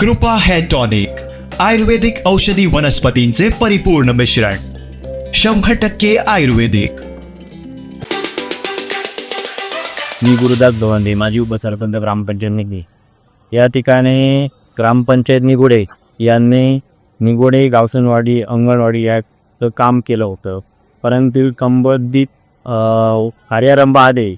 कृपा hair tonic आयुर्वेदिक औषधी वनस्पतींचे परिपूर्ण मिश्रण शंभर टक्के आयुर्वेदिक. मी गुरुदास गवंदे माजी उपसरपंच ग्रामपंचायत निधी या ठिकाणी ग्रामपंचायत निगोडे यांनी निगोडे गावसनवाडी अंगणवाडी याचं काम केलं होतं. परंतु संबंधित कार्यारंभ आदे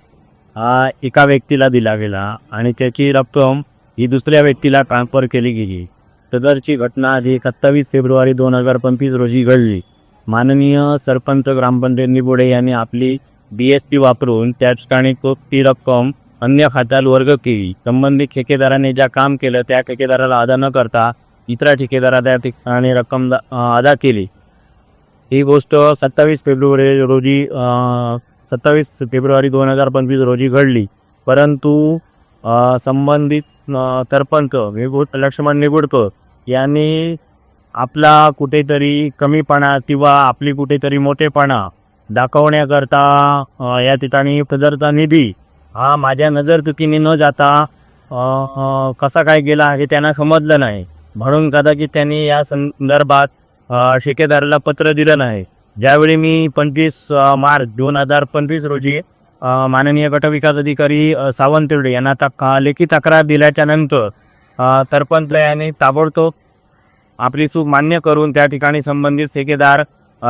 हा एका व्यक्तीला दिला गेला आणि त्याची रक्कम ही दुसऱ्या व्यक्तीला ट्रान्सफर केली गेली. सदरची घटना आधी सत्तावीस फेब्रुवारी दोन हजार पंचवीस रोजी घडली. माननीय सरपंच ग्रामपंचायत निबोडे यांनी आपली बी एस पी वापरून त्या ठिकाणी तो ती रक्कम अन्य खात्यात वर्ग केली. संबंधित ठेकेदाराने ज्या काम केलं त्या ठेकेदाराला अदा न करता इतर ठेकेदारा त्या ठिकाणी रक्कम दा- अदा केली. ही गोष्ट सत्तावीस फेब्रुवारी रोजी सत्तावीस फेब्रुवारी दोन हजार पंचवीस रोजी घडली. परंतु संबंधित तरपंच सरपंच निगुड लक्ष्मण निगुडकर यांनी आपला कुठेतरी कमीपणा किंवा आपली कुठेतरी मोठेपणा दाखवण्याकरता या ठिकाणी पदरचा निधी हा माझ्या नजरचुकीने न जाता कसा काय गेला हे त्यांना समजलं नाही. म्हणून कदाचित त्यांनी या संदर्भात ठेकेदाराला पत्र दिलं नाही. ज्यावेळी मी पंचवीस मार्च दोन हजार पंचवीस रोजी माननीय गटविकास अधिकारी अ, यांना तक लेखी तक्रार दिल्याच्यानंतर सरपंच यांनी ताबडतोब आपली चूक मान्य करून त्या ठिकाणी संबंधित ठेकेदार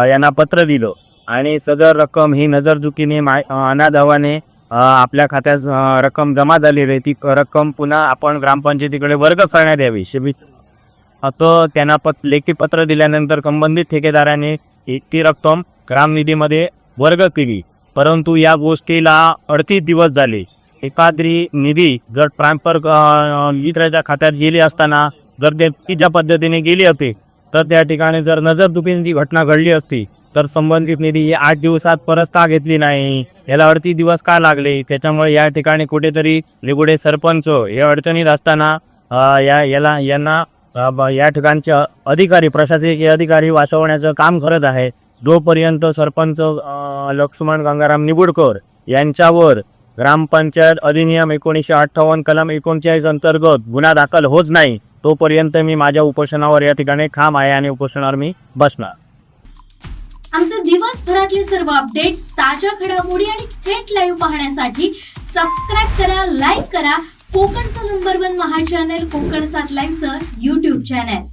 यांना पत्र दिलं. आणि सदर रक्कम ही नजरचुकीने माय अनाधावाने अनादवाने आपल्या खात्यात रक्कम जमा झालेली आहे ती रक्कम पुन्हा आपण ग्रामपंचायतीकडे वर्ग करण्यात यावी. शिबी असं त्यांना पत लेखी पत्र दिल्यानंतर संबंधित ठेकेदाराने ती रक्कम ग्रामनिधीमध्ये वर्ग केली. परंतु या गोष्टीला अडतीस दिवस झाले. एखादी निधी जर ट्रान्सफर मित्राच्या खात्यात गेली असताना जर ते ज्या पद्धतीने गेली असते तर त्या ठिकाणी जर नजरदुखींची घटना घडली असती तर संबंधित निधी ही आठ दिवसात परत का घेतली नाही? याला अडतीस दिवस का लागले? त्याच्यामुळे या ठिकाणी कुठेतरी निगुडे सरपंच हे अडचणीत असताना या याला यांना या ठिकाणचे अधिकारी प्रशासकीय अधिकारी वाचवण्याचं काम करत आहे जोपर्यंत सरपंच लक्ष्मण गंगाराम निबुडकर यांच्यावर ग्रामपंचायत अधिनियम एकोणीसशे अठ्ठावन्न कलम एकोणचाळीस अंतर्गत गुन्हा दाखल होत नाही तोपर्यंत मी माझ्या उपोषणावर या ठिकाणी खाम आहे आणि उपोषणावर मी बसणार. आमचे दिवसभरातले सर्व अपडेट्स ताज्या घडामोडी आणि थेट लाईव्ह पाहण्यासाठी सबस्क्राईब करा लाईक करा. कोकणचं नंबर वन महा चॅनल कोकण सात लाईव्हचं युट्यूब चॅनल